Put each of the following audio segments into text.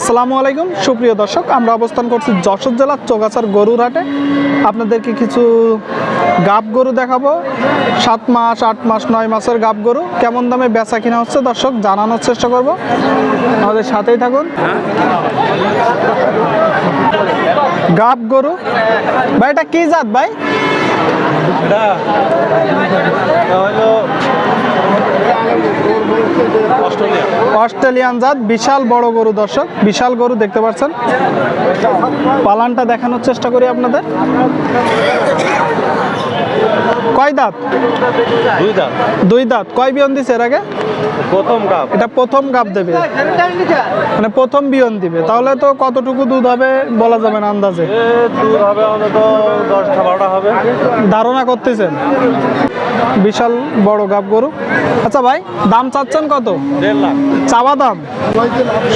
আসসালামু আলাইকুম। সুপ্রিয় দর্শক, আমরা অবস্থান করছি যশোর জেলার চৌগাছার গরুর হাটে আপনাদেরকে কিছু গাব গরু দেখাবো। সাত মাস, আট মাস, নয় মাসের গাব গরু। কেমন দামে বেচা কিনা হচ্ছে দর্শক, জানানোর চেষ্টা করব। আমাদের সাথেই থাকুন। গাব গরু। ভাই, এটা কি জাত ভাই এটা এটা হলো অস্ট্রেলিয়া অস্ট্রেলিয়ান। জাত বিশাল বড় গরু দর্শক বিশাল গরু দেখতে পাচ্ছেন। পালানটা দেখানোর চেষ্টা করি আপনাদের। কয় দাঁত? দুই দাঁত। দুই দাঁত। কয় বিয়ন দিছে এর আগে? প্রথম কাপ এটা প্রথম গাব দেবে। মানে প্রথম বিয়ন দিবে। তাহলে তো কতটুকু দুধ হবে বলা যাবে না আন্দাজে? এ দুধ হবে অন্তত দশটা বারোটা হবে। ধারণা করতেছেন? বিশাল বড় গাব গরু। আচ্ছা ভাই দাম চাচ্ছেন কত? দেড় লাখ। চাওয়া দাম?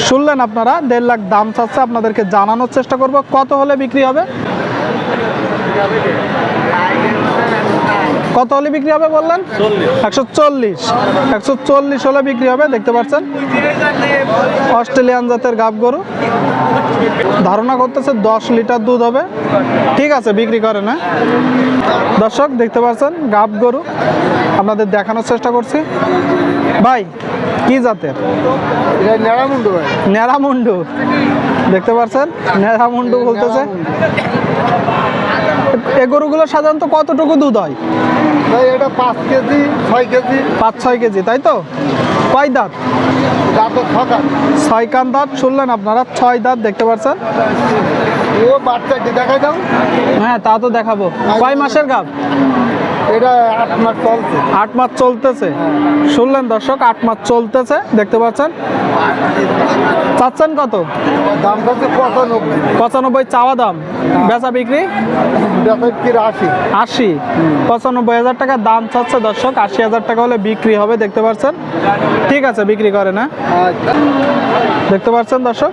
শুনলেন আপনারা দেড় লাখ দাম চাচ্ছে আপনাদেরকে জানানোর চেষ্টা করব। কত হলে বিক্রি হবে? কত হলে বিক্রি হবে বললেন? একশো চল্লিশ। একশো চল্লিশ হলে বিক্রি হবে দেখতে পাচ্ছেন। অস্ট্রেলিয়ান জাতের গাব গরু। ধারণা করতেছে দশ লিটার দুধ হবে। ঠিক আছে বিক্রি করে না দর্শক দেখতে পাচ্ছেন গাব গরু। আপনাদের দেখানোর চেষ্টা করছি। ভাই কি জাতের? নেড়ামুন্ডু ভাই। নেড়ামুন্ডু দেখতে পাচ্ছেন নেড়ামুন্ডু বলতেছে। এ গরুগুলো সাধারণত কতটুকু দুধ হয়? ভাই এটা পাঁচ কেজি ছয় কেজি। পাঁচ ছয় কেজি তাই তো? কয় দাঁত? ছয় কান। দাঁত শুনলেন আপনারা? ছয় দাঁত দেখতে পাচ্ছেন ও বাচ্চাটি দেখাই দাও। হ্যাঁ তা তো দেখাবো। কয় মাসের গাব এটা আট মাস চলছে। আট মাস চলতেছে। শুনলেন দর্শক আট মাস চলতেছে দেখতে পাচ্ছেন। চাচ্ছেন কত? দাম হচ্ছে পঁচানব্বই। পঁচানব্বই চাওয়া দাম। বেচা বিক্রি? আশি। আশি। পঁচানব্বই হাজার টাকা দাম চাচ্ছে দর্শক আশি হাজার টাকা হলে বিক্রি হবে দেখতে পাচ্ছেন। ঠিক আছে বিক্রি করে না। আচ্ছা। দেখতে পাচ্ছেন দর্শক?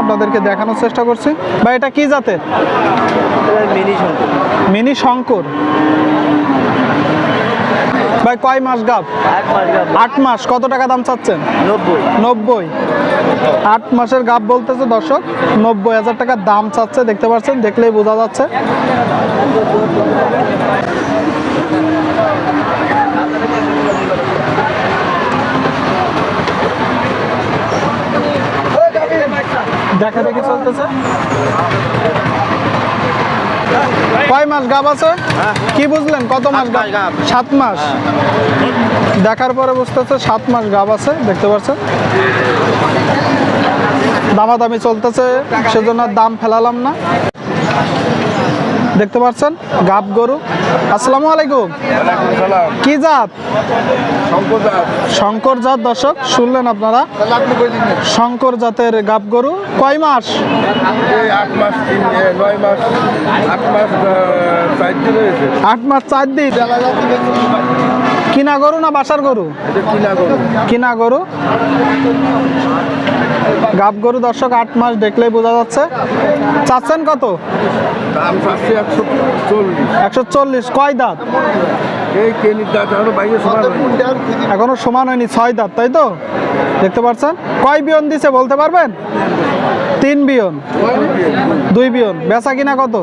আপনাদেরকে দেখানোর চেষ্টা করছি। বা এটা কি জাতের? মিনি শঙ্কর। মিনি শঙ্কর। ভাই কয় মাস গাব? আট মাস কত টাকা দাম চাচ্ছেন? নব্বই। নব্বই। আট মাসের গাব বলতেছে দর্শক নব্বই হাজার টাকা দাম চাচ্ছে দেখতে পাচ্ছেন দেখলেই বোঝা যাচ্ছে। দেখা দেখি চলতেছে। কয় মাস গাব আছে? কি বুঝলেন? কত মাস গাব? গাব। সাত মাস? দেখার পরে বুঝতে হচ্ছে সাত মাস গাব আছে দেখতে পাচ্ছেন দামাদামি চলতেছে সেজন্য দাম ফেলালাম না। দেখতে পাচ্ছেন? গাব গরু। আসসালামু আলাইকুম। কি জাত? শঙ্কর জাত। দর্শক শুনলেন আপনারা? শঙ্কর জাতের গাব গরু কয় মাস? আট মাস চার দিন কিনা গরু না বাসার গরু? কিনা গরু। গাব গরু দর্শক আট মাস দেখলেই বোঝা যাচ্ছে। চাচ্ছেন কত? একশো চল্লিশ। কয় দাঁত? এখনও সমান হয়নি। ছয় দাঁত তাই তো? দেখতে পাচ্ছেন? কয় বিয়ন দিছে বলতে পারবেন? তিন বিয়ন। দুই বিয়ন। বেচা কিনা কত?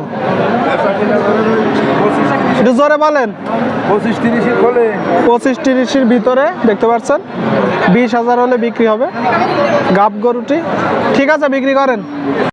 একটু জোরে বলেন। পঁচিশ তিরিশে খোলে। পঁচিশ তিরিশের ভিতরে, দেখতে পাচ্ছেন? বিশ হাজার হলে বিক্রি হবে। গাব গরুটি। ঠিক আছে, বিক্রি করেন।